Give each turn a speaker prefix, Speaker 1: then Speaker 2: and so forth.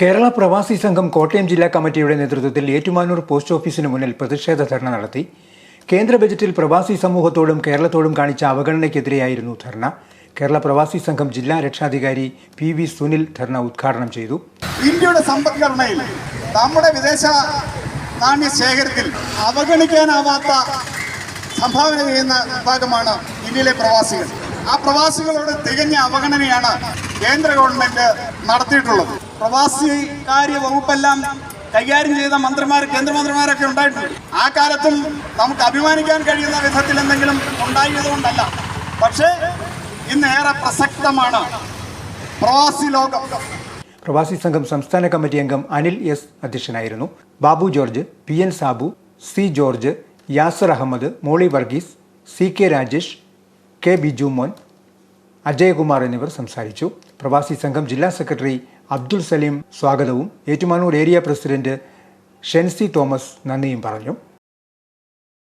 Speaker 1: കേരള പ്രവാസി സംഘം കോട്ടയം ജില്ലാ കമ്മിറ്റിയുടെ നേതൃത്വത്തിൽ ഏറ്റുമാനൂർ പോസ്റ്റ് ഓഫീസിന് മുന്നിൽ പ്രതിഷേധ ധർണ നടത്തി. കേന്ദ്ര ബജറ്റിൽ പ്രവാസി സമൂഹത്തോടും കേരളത്തോടും കാണിച്ച അവഗണനയ്ക്കെതിരെയായിരുന്നു ധർണ. കേരള പ്രവാസി സംഘം ജില്ലാ രക്ഷാധികാരി പി വി സുനിൽ ധർണ ഉദ്ഘാടനം ചെയ്തു.
Speaker 2: ഇന്ത്യയുടെ സമ്പദ്ഘടനയിൽ നമ്മുടെ വിദേശ നാണ്യ ശേഖരത്തിൽ അവഗണിക്കാനാവാത്ത സംഭാവന ചെയ്യുന്ന വിഭാഗമാണ് ഇന്ത്യയിലെ പ്രവാസികൾ. ആ പ്രവാസികളോട് തികഞ്ഞ അവഗണനയാണ് കേന്ദ്ര ഗവൺമെന്റ് നടത്തിയിട്ടുള്ളത്. പ്രവാസി കാര്യ വകുപ്പെല്ലാം കൈകാര്യം ചെയ്ത മന്ത്രിമാർ കേന്ദ്രമന്ത്രിമാരൊക്കെ ഉണ്ടായിട്ടുണ്ട്. ആ കാലത്തും നമുക്ക് അഭിമാനിക്കാൻ കഴിയുന്ന വിധത്തിൽ എന്തെങ്കിലും ഉണ്ടായതുകൊണ്ടല്ല പക്ഷേ ഇന്ന് ഏറെ പ്രസക്തമാണ് പ്രവാസി ലോകം.
Speaker 1: പ്രവാസി സംഘം സംസ്ഥാന കമ്മിറ്റി അംഗം അനിൽ എസ് അധ്യക്ഷനായിരുന്നു. Babu George P N Sabu C George Yasar Ahammed Molly Varghese C K Rajesh K Bijumon Ajayakumar എന്നിവർ സംസാരിച്ചു. പ്രവാസി സംഘം ജില്ലാ സെക്രട്ടറി അബ്ദുൾ സലീം സ്വാഗതവും Ettumanoor area president Shenzy Thomas നന്ദിയും പറഞ്ഞു.